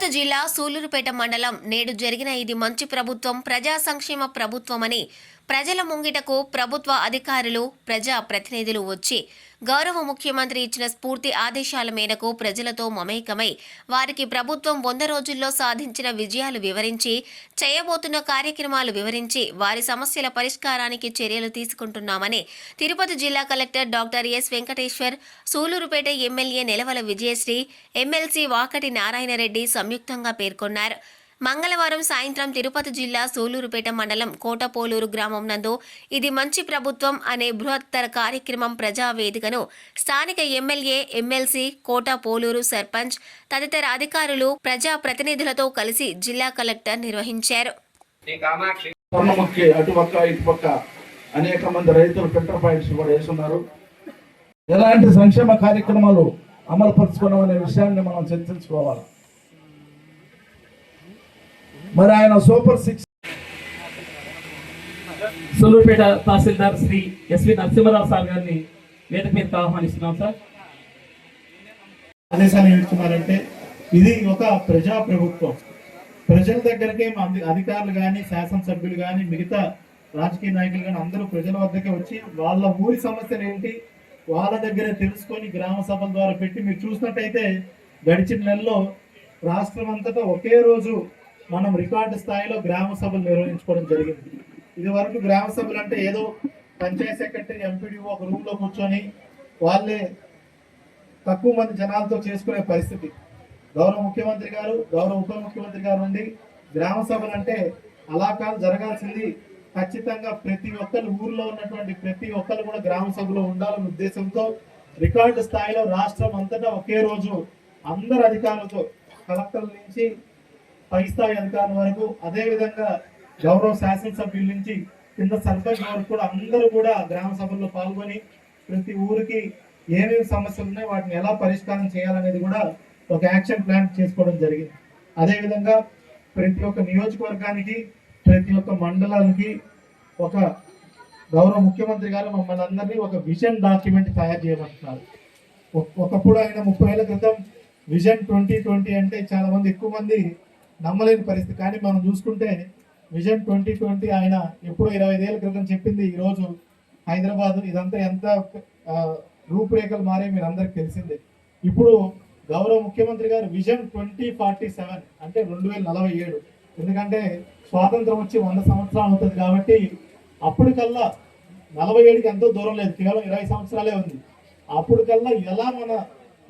తిరుపతి జిల్లా సూలూరుపేట మండలం నేడు జరిగిన ఇది మంచి ప్రభుత్వం ప్రజా సంక్షేమ ప్రభుత్వమని ప్రజల ముంగిటకు ప్రభుత్వ అధికారులు ప్రజా ప్రతినిధులు వచ్చి గౌరవ ముఖ్యమంత్రి ఇచ్చిన స్ఫూర్తి ఆదేశాల మేరకు ప్రజలతో మమేకమై వారికి ప్రభుత్వం వంద రోజుల్లో సాధించిన విజయాలు వివరించి చేయబోతున్న కార్యక్రమాలు వివరించి వారి సమస్యల పరిష్కారానికి చర్యలు తీసుకుంటున్నామని తిరుపతి జిల్లా collector doctor S Venkateshwar Sullurpeta MLA Nelavala Vijayasri MLC Vakati Narayanareddy సంయుక్తంగా పేర్కొన్నారు. మంగళవారం సాయంత్రం తిరుపతి జిల్లా సూలూరుపేట మండలం కోటపోలూరు గ్రామం నందు ఇది మంచి ప్రభుత్వం అనే బృహత్తర కార్యక్రమం ప్రజావేదికను స్థానిక ఎమ్మెల్యే ఎమ్మెల్సీ కోటపోలూరు సర్పంచ్ తదితర అధికారులు ప్రజా ప్రతినిధులతో కలిసి జిల్లా కలెక్టర్ నిర్వహించారు. అనేక మంది రైతులు ఫిల్టర్ పాయింట్స్ కూడా వేస్తున్నారు. ఎలాంటి సంక్షేమ కార్యక్రమాలు అమలు అనే విషయాన్ని మనం చర్చించుకోవాలి. మరి ఆయన super six Sullurpeta tahsildar Shri SV Narasimharao sir గారిని వేదిక మీదకి ఆహ్వానిస్తున్నాం సార్. ఆదేశాలు ఇస్తున్నారంటే ఇది ఒక ప్రజా ప్రభుత్వం ప్రజల దగ్గరకే అధికారులు కానీ శాసనసభ్యులు కానీ మిగతా రాజకీయ నాయకులు కానీ అందరూ ప్రజల వద్దకే వచ్చి వాళ్ళ ఊరి సమస్యలు ఏంటి వాళ్ళ దగ్గరే తెలుసుకొని గ్రామ సభల ద్వారా పెట్టి మీరు చూసినట్టయితే గడిచిన నెలలో రాష్ట్రం అంతటా ఒకే రోజు మనం రికార్డు స్థాయిలో గ్రామ సభలు నిర్వహించుకోవడం జరిగింది. ఇది వరకు గ్రామ సభలు అంటే ఏదో పంచాయత్ సెక్రటరీ ఎంపీడీఓ ఒక రూమ్లో కూర్చొని వాళ్ళే తక్కువ మంది జనాలతో చేసుకునే పరిస్థితి. గౌరవ ముఖ్యమంత్రి గారు గౌరవ ఉప ముఖ్యమంత్రి గారు నుండి గ్రామ సభలు అంటే అలా కాదు జరగాల్సింది ఖచ్చితంగా ప్రతి ఒక్కరు ఊర్లో ఉన్నటువంటి ప్రతి ఒక్కరు కూడా గ్రామ సభలో ఉండాలనే ఉద్దేశంతో రికార్డు స్థాయిలో రాష్ట్రం అంతటా ఒకే రోజు అందరు అధికారులతో కలెక్టర్ల నుంచి పై స్థాయి అధికారుల వరకు అదేవిధంగా గౌరవ శాసనసభ్యుల నుంచి కింద సర్పంచ్ వరకు కూడా అందరూ కూడా గ్రామ సభల్లో పాల్గొని ప్రతి ఊరికి ఏమేమి సమస్యలు ఉన్నాయో వాటిని ఎలా పరిష్కారం చేయాలనేది కూడా ఒక యాక్షన్ ప్లాన్ చేసుకోవడం జరిగింది. అదేవిధంగా ప్రతి ఒక్క నియోజకవర్గానికి ప్రతి ఒక్క మండలానికి ఒక గౌరవ ముఖ్యమంత్రి గారు మమ్మల్ని అందరినీ ఒక విజన్ డాక్యుమెంట్ తయారు చేయమంటున్నారు. ఒకప్పుడు ఆయన ముప్పై ఏళ్ళ క్రితం విజన్ ట్వంటీ ట్వంటీ అంటే చాలా మంది ఎక్కువ మంది నమ్మలేని పరిస్థితి. కానీ మనం చూసుకుంటే విజన్ ట్వంటీ ట్వంటీ ఆయన ఎప్పుడో ఇరవై ఐదేళ్ళ క్రితం చెప్పింది ఈరోజు హైదరాబాద్ ఇదంతా ఎంత రూపురేఖలు మారే మీరు అందరికి తెలిసిందే. ఇప్పుడు గౌరవ ముఖ్యమంత్రి గారు విజన్ ట్వంటీ ఫార్టీ సెవెన్ అంటే రెండు వేల నలభై ఏడు. ఎందుకంటే స్వాతంత్రం వచ్చి వంద సంవత్సరాలు అవుతుంది కాబట్టి అప్పటికల్లా నలభై ఏడుకి ఎంతో దూరం లేదు కేవలం ఇరవై సంవత్సరాలే ఉంది. అప్పటికల్లా ఎలా మన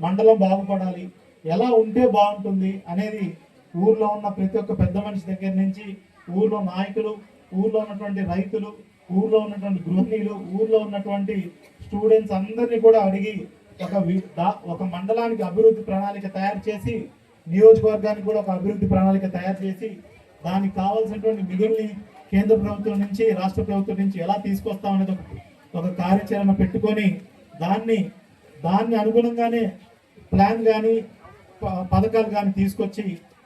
మండలం బాగుపడాలి ఎలా ఉంటే బాగుంటుంది అనేది ఊర్లో ఉన్న ప్రతి ఒక్క పెద్ద మనిషి దగ్గర నుంచి ఊర్లో నాయకులు ఊర్లో ఉన్నటువంటి రైతులు ఊర్లో ఉన్నటువంటి గృహిణీలు ఊర్లో ఉన్నటువంటి స్టూడెంట్స్ అందరినీ కూడా అడిగి ఒక ఒక మండలానికి అభివృద్ధి ప్రణాళిక తయారు చేసి నియోజకవర్గానికి కూడా ఒక అభివృద్ధి ప్రణాళిక తయారు చేసి దానికి కావాల్సినటువంటి నిధుల్ని కేంద్ర ప్రభుత్వం నుంచి రాష్ట్ర ప్రభుత్వం నుంచి ఎలా తీసుకొస్తామనేది ఒక ఒక కార్యాచరణ పెట్టుకొని దాన్ని దాన్ని అనుగుణంగానే ప్లాన్ కానీ పథకాలు కానీ తీసుకొచ్చి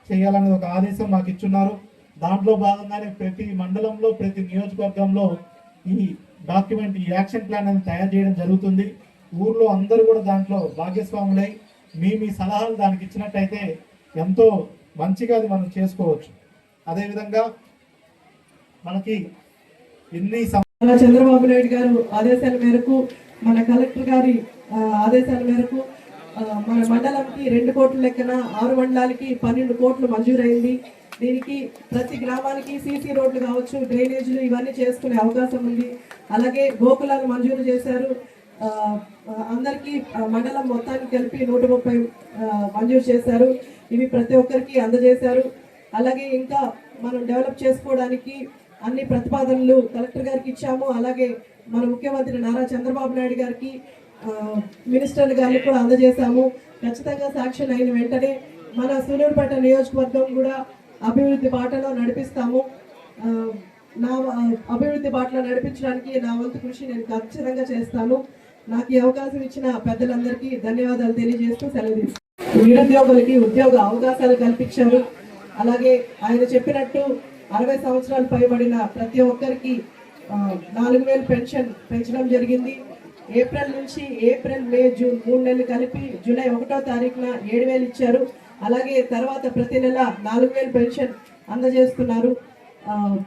చేయాలనే ఒక ఆదేశం మాకు ఇచ్చున్నారు. దాంట్లో భాగంగానే ప్రతి మండలంలో ప్రతి నియోజకవర్గంలో ఈ డాక్యుమెంట్ ఈ యాక్షన్ ప్లాన్ అనేది తయారు చేయడం జరుగుతుంది. ఊర్లో అందరూ కూడా దాంట్లో భాగస్వాములై మీ మీ సలహాలు దానికి ఇచ్చినట్టయితే ఎంతో మంచిగా అది మనం చేసుకోవచ్చు. అదేవిధంగా మనకి ఎన్ని చంద్రబాబు నాయుడు గారు ఆదేశాల మేరకు మన కలెక్టర్ గారి ఆదేశాల మేరకు మన మండలంకి రెండు కోట్ల లెక్కన ఆరు మండలాలకి పన్నెండు కోట్లు మంజూరైంది. దీనికి ప్రతి గ్రామానికి సీసీ రోడ్లు కావచ్చు డ్రైనేజీలు ఇవన్నీ చేసుకునే అవకాశం ఉంది. అలాగే గోకులాలు మంజూరు చేశారు. అందరికీ మండలం మొత్తానికి కలిపి నూట ముప్పై మంజూరు చేశారు. ఇవి ప్రతి ఒక్కరికి అందజేశారు. అలాగే ఇంకా మనం డెవలప్ చేసుకోవడానికి అన్ని ప్రతిపాదనలు కలెక్టర్ గారికి ఇచ్చాము. అలాగే మన ముఖ్యమంత్రి నారా చంద్రబాబు నాయుడు గారికి మినిస్టర్ గారికి కూడా అందజేశాము. ఖచ్చితంగా సాక్షన్ అయిన వెంటనే మన సూలూరుపేట నియోజకవర్గం కూడా అభివృద్ధి బాటలో నడిపిస్తాము. నా అభివృద్ధి బాటలో నడిపించడానికి నా వంతు కృషి నేను ఖచ్చితంగా చేస్తాను. నాకు ఈ అవకాశం ఇచ్చిన పెద్దలందరికీ ధన్యవాదాలు తెలియజేస్తూ సెలవు నిరుద్యోగులకి ఉద్యోగ అవకాశాలు కల్పించారు. అలాగే ఆయన చెప్పినట్టు అరవై సంవత్సరాలు పైబడిన ప్రతి ఒక్కరికి నాలుగు వేలు పెన్షన్ పెంచడం జరిగింది. ఏప్రిల్ నుంచి ఏప్రిల్ మే జూన్ మూడు నెలలు కలిపి జూలై ఒకటో తారీఖున ఏడు వేలు ఇచ్చారు. అలాగే తర్వాత ప్రతి నెల నాలుగు వేలు పెన్షన్ అందజేస్తున్నారు.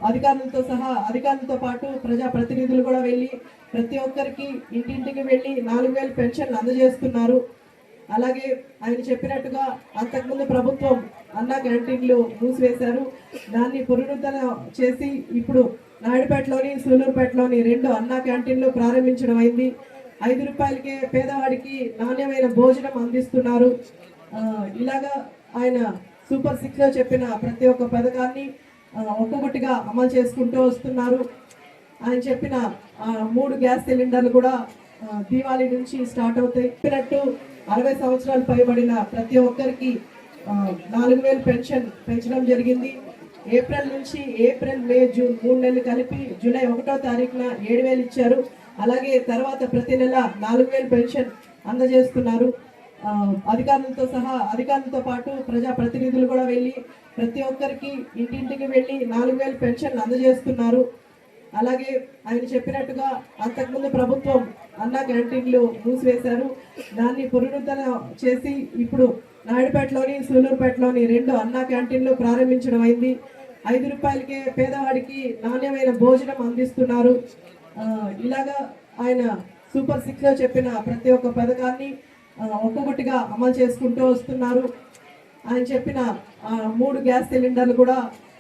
అధికారులతో సహా అధికారులతో పాటు ప్రజా ప్రతినిధులు కూడా వెళ్ళి ప్రతి ఒక్కరికి ఇంటింటికి వెళ్ళి నాలుగు వేలు పెన్షన్లు అందజేస్తున్నారు. అలాగే ఆయన చెప్పినట్టుగా అంతకుముందు ప్రభుత్వం అన్న క్యాంటీన్లు మూసివేశారు. దాన్ని పునరుద్ధరణ చేసి ఇప్పుడు నాయుడుపేటలోని సూలూరుపేటలోని రెండు అన్న క్యాంటీన్లు ప్రారంభించడం అయింది. ఐదు రూపాయలకే పేదవాడికి నాణ్యమైన భోజనం అందిస్తున్నారు. ఇలాగా ఆయన సూపర్ సిక్స్లో చెప్పిన ప్రతి ఒక్క పథకాన్ని ఒక్కొక్కటిగా అమలు చేసుకుంటూ వస్తున్నారు. ఆయన చెప్పిన మూడు గ్యాస్ సిలిండర్లు కూడా దీవాళి దీవాళీ నుంచి స్టార్ట్ అవుతాయి. చెప్పినట్టు అరవై సంవత్సరాలు పైబడిన ప్రతి ఒక్కరికి నాలుగు వేలు పెన్షన్ పెంచడం జరిగింది. ఏప్రిల్ నుంచి ఏప్రిల్ మే జూన్ మూడు నెలలు కలిపి జూలై ఒకటో తారీఖున ఏడు వేలు ఇచ్చారు. అలాగే తర్వాత ప్రతి నెల నాలుగు వేలు పెన్షన్ అందజేస్తున్నారు. అధికారులతో సహా అధికారులతో పాటు ప్రజా ప్రతినిధులు కూడా వెళ్ళి ప్రతి ఒక్కరికి ఇంటింటికి వెళ్ళి నాలుగు వేలు పెన్షన్ అందజేస్తున్నారు. అలాగే ఆయన చెప్పినట్టుగా అంతకుముందు ప్రభుత్వం అన్న క్యాంటీన్లు మూసివేశారు. దాన్ని పునరుద్ధరణ చేసి ఇప్పుడు నాయుడుపేటలోని సూలూరుపేటలోని రెండు అన్న క్యాంటీన్లు ప్రారంభించడం అయింది. ఐదు రూపాయలకే పేదవాడికి నాణ్యమైన భోజనం అందిస్తున్నారు. ఇలాగా ఆయన సూపర్ సిక్స్లో చెప్పిన ప్రతి ఒక్క పథకాన్ని ఒక్కొక్కటిగా అమలు చేసుకుంటూ వస్తున్నారు. ఆయన చెప్పిన మూడు గ్యాస్ సిలిండర్లు కూడా